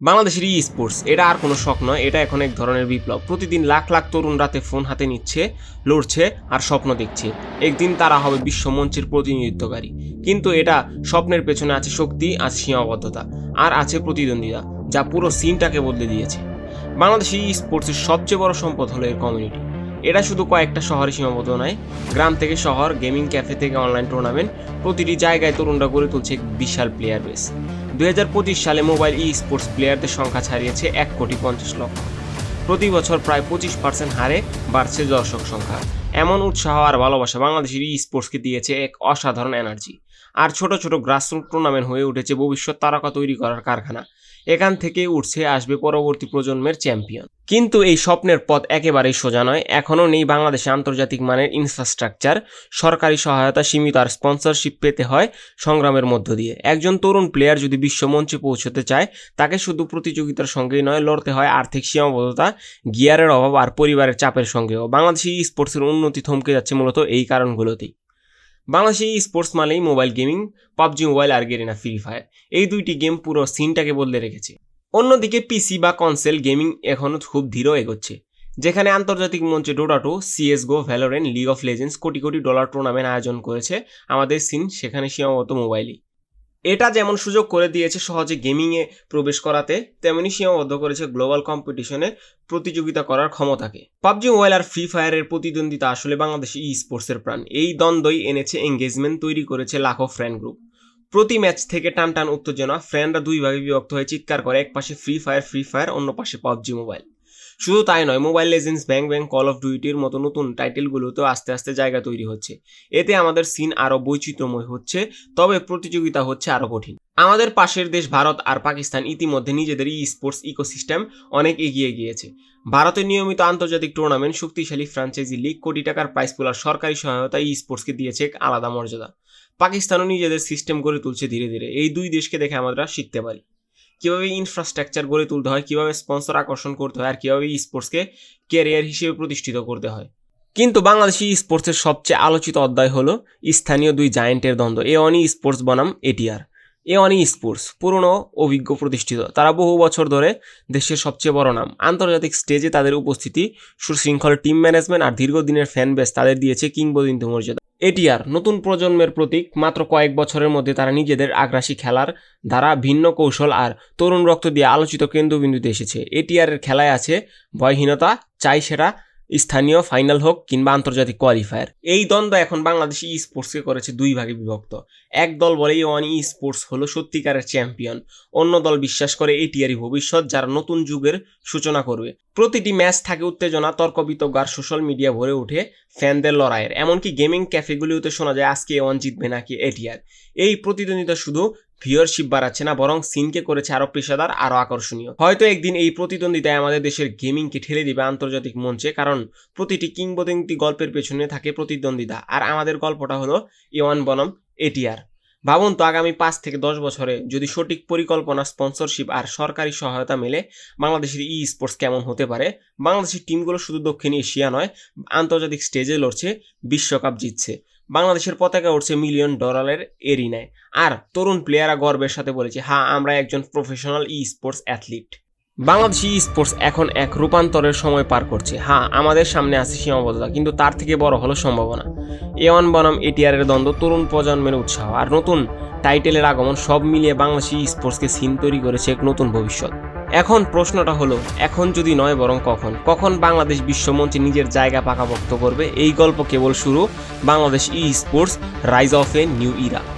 বাংলাদেশের ই স্পোর্টস এটা আর কোনো শখ নয়, এটা এখন এক ধরনের বিপ্লব। প্রতিদিন লাখ লাখ তরুণ রাতে ফোন হাতে নিচ্ছে, লড়ছে আর স্বপ্ন দেখছে। একদিন তারা হবে বিশ্ব মঞ্চের প্রতিনিধিত্বকারী। কিন্তু এটা স্বপ্নের পেছনে আছে শক্তি আর সীমাবদ্ধতা, আর আছে প্রতিদ্বন্দ্বিতা, যা পুরো সিনটাকে বদলে দিয়েছে। বাংলাদেশের ই স্পোর্টসের সবচেয়ে বড় সম্পদ হলো এর কমিউনিটি এটা শুধু কয়েকটা শহরে সীমাবদ্ধ নয়, গ্রাম থেকে শহর গেমিং ক্যাফে থেকে অনলাইন টুর্নামেন্ট প্রতিটি জায়গায় তরুণরা গড়ে তুলছে এক বিশাল প্লেয়ার বেস দুই হাজার পঁচিশ সালে মোবাইল ই স্পোর্টস প্লেয়ারদের সংখ্যা ছাড়িয়েছে এক কোটি পঞ্চাশ লক্ষ। প্রতি বছর প্রায় পঁচিশ পার্সেন্ট হারে বাড়ছে দর্শক সংখ্যা। এমন উৎসাহ আর ভালোবাসা বাংলাদেশের ই স্পোর্টসকে দিয়েছে এক অসাধারণ এনার্জি আর ছোট ছোট গ্রাসরুট টুর্নামেন্ট হয়ে উঠেছে ভবিষ্যৎ তারকা তৈরি করার কারখানা। এখান থেকে উঠছে, আসবে পরবর্তী প্রজন্মের চ্যাম্পিয়ন কিন্তু এই স্বপ্নের পথ একেবারেই সোজা নয়। এখনও নেই বাংলাদেশে আন্তর্জাতিক মানের ইনফ্রাস্ট্রাকচার সরকারি সহায়তা সীমিত আর স্পন্সরশিপ পেতে হয় সংগ্রামের মধ্য দিয়ে। একজন তরুণ প্লেয়ার যদি বিশ্বমঞ্চে পৌঁছতে চায়, তাকে শুধু প্রতিযোগিতার সঙ্গেই নয়, লড়তে হয় আর্থিক সীমাবদ্ধতা, গিয়ারের অভাব আর পরিবারের চাপের সঙ্গেও। বাংলাদেশি স্পোর্টসের উন্নতি থমকে যাচ্ছে মূলত এই কারণগুলোতেই। বাংলাদেশে ই স্পোর্টস মানেই মোবাইল গেমিং পাবজি মোবাইল আর গেরিনা ফ্রি ফায়ার। এই দুইটি গেম পুরো সিনটাকে বদলে রেখেছে। অন্যদিকে পিসি বা কনসেল গেমিং এখনও খুব ধীর এগোচ্ছে, যেখানে আন্তর্জাতিক মঞ্চে Dota two CSGO Valorant league of legends, crore crore dollar tournament আয়োজন করেছে আমাদের সিন, সেখানে সীমাবদ্ধ মোবাইলই। এটা যেমন সুযোগ করে দিয়েছে সহজে গেমিংয়ে প্রবেশ করাতে, তেমনি সীমাবদ্ধ করেছে গ্লোবাল কম্পিটিশনে প্রতিযোগিতা করার ক্ষমতাকে। পাবজি মোবাইল আর ফ্রি ফায়ারের প্রতিদ্বন্দ্বিতা আসলে বাংলাদেশি ই স্পোর্টসের প্রাণ। এই দ্বন্দ্বই এনেছে এঙ্গেজমেন্ট তৈরি করেছে লাখো ফ্রেন্ড গ্রুপ প্রতি ম্যাচ থেকে টান টান উত্তেজনা। ফ্রেন্ডরা দুই ভাগে বিভক্ত হয়ে চিৎকার করে, এক পাশে ফ্রি ফায়ার ফ্রি ফায়ার অন্য পাশে পাবজি মোবাইল শুধু তাই নয় mobile legends bang bang call of ডিউটির মতো নতুন টাইটেলগুলোতেও আস্তে আস্তে জায়গা তৈরি হচ্ছে। এতে আমাদের সিন আরও বৈচিত্র্যময় হচ্ছে, তবে প্রতিযোগিতা হচ্ছে আরও কঠিন। আমাদের পাশের দেশ ভারত আর পাকিস্তান ইতিমধ্যে নিজেদের ই স্পোর্টস ইকোসিস্টেম অনেক এগিয়ে গিয়েছে। ভারতের নিয়মিত আন্তর্জাতিক টুর্নামেন্ট শক্তিশালী ফ্রাঞ্চাইজি লিগ কোটি টাকার প্রাইস পুলার সরকারি সহায়তা ই স্পোর্টসকে দিয়েছে এক আলাদা মর্যাদা। পাকিস্তানও নিজেদের সিস্টেম গড়ে তুলছে ধীরে ধীরে। এই দুই দেশকে দেখে আমরা শিখতে পারি। কীভাবে ইনফ্রাস্ট্রাকচার গড়ে তুলতে হয়, কীভাবে স্পন্সর আকর্ষণ করতে হয় আর কীভাবে ই স্পোর্টসকে ক্যারিয়ার হিসেবে প্রতিষ্ঠিত করতে হয়। কিন্তু বাংলাদেশি স্পোর্টসের সবচেয়ে আলোচিত অধ্যায় হলো স্থানীয় দুই জায়েন্টের দ্বন্দ্ব, এ অনি স্পোর্টস বনাম এটিআর। এ অনি স্পোর্টস, পুরনো অভিজ্ঞ প্রতিষ্ঠিত। তারা বহু বছর ধরে দেশের সবচেয়ে বড় নাম। আন্তর্জাতিক স্টেজে তাদের উপস্থিতি, সুশৃঙ্খল টিম ম্যানেজমেন্ট আর দীর্ঘদিনের ফ্যান বেস তাদের দিয়েছে কিংবদন্তি মর্যাদা। এটিআর নতুন প্রজন্মের প্রতীক, মাত্র কয়েক বছরের মধ্যে তারা নিজেদের আগ্রাসী খেলার দ্বারা ভিন্ন কৌশল আর তরুণ রক্ত দিয়ে আলোচিত কেন্দ্রবিন্দুতে এসেছে। এটিআর এর খেলায় আছে ভয়হীনতা, চাই সেটা স্থানীয় ফাইনাল হোক কিংবা আন্তর্জাতিক কোয়ালিফায়ার। এই দ্বন্দ্ব এখন বাংলাদেশি ই স্পোর্টসকে করেছে দুই ভাগে বিভক্ত। এক দল বলে ওয়ান ই স্পোর্টস হলো সত্যিকারের চ্যাম্পিয়ন অন্য দল বিশ্বাস করে এটিআরই ভবিষ্যৎ, যারা নতুন যুগের সূচনা করবে। প্রতিটি ম্যাচ থাকে উত্তেজনা তর্ক বিতর্ক আর সোশ্যাল মিডিয়া ভরে ওঠে ফ্যানদের লড়াইয়ের। এমনকি গেমিং ক্যাফেগুলিতে শোনা যায়, আজকে ওয়ান জিতবে নাকি এটিআর এই প্রতিদ্বন্দ্বিতা শুধু ভিউয়ারশিপ বাড়াচ্ছে না, বরং সিনকে করেছে আরও পেশাদার, আরও আকর্ষণীয়। হয়তো একদিন এই প্রতিদ্বন্দ্বিতায় আমাদের দেশের গেমিংকে ঠেলে দিবে আন্তর্জাতিক মঞ্চে, কারণ প্রতিটি কিংবদন্তি গল্পের পেছনে থাকে প্রতিদ্বন্দ্বিতা। আর আমাদের গল্পটা হলো এ ওয়ান বনম, এটিআর। ভাবুন তো, আগামী পাঁচ থেকে দশ বছরে যদি সঠিক পরিকল্পনা, স্পন্সরশিপ আর সরকারি সহায়তা মেলে, বাংলাদেশের ই স্পোর্টস কেমন হতে পারে? বাংলাদেশের টিমগুলো শুধু দক্ষিণ এশিয়া নয়, আন্তর্জাতিক স্টেজে লড়ছে, বিশ্বকাপ জিতছে। বাংলাদেশের পতাকা উঠছে মিলিয়ন ডলারের এরিনায়। আর তরুণ প্লেয়াররা গর্বের সাথে বলেছে হ্যাঁ আমরা একজন professional esports athlete Bangladeshi sports এখন এক রূপান্তরের সময় পার করছে। হ্যাঁ আমাদের সামনে আছে সীমাবদ্ধতা, কিন্তু তার থেকে বড় হলো সম্ভাবনা। এ ওয়ান বনাম এটিআরের দ্বন্দ্ব, তরুণ প্রজন্মের উৎসাহ, আর নতুন টাইটেলের আগমন সব মিলিয়ে বাংলাদেশি স্পোর্টসকে সিন তৈরি করেছে এক নতুন ভবিষ্যৎ। এখন প্রশ্নটা হলো, এখন যদি নয় বরং কখন? কখন বাংলাদেশ বিশ্বমঞ্চে নিজের জায়গা পাকাপোক্ত করবে? এই গল্প কেবল শুরু, Bangladesh esports rise of a new era.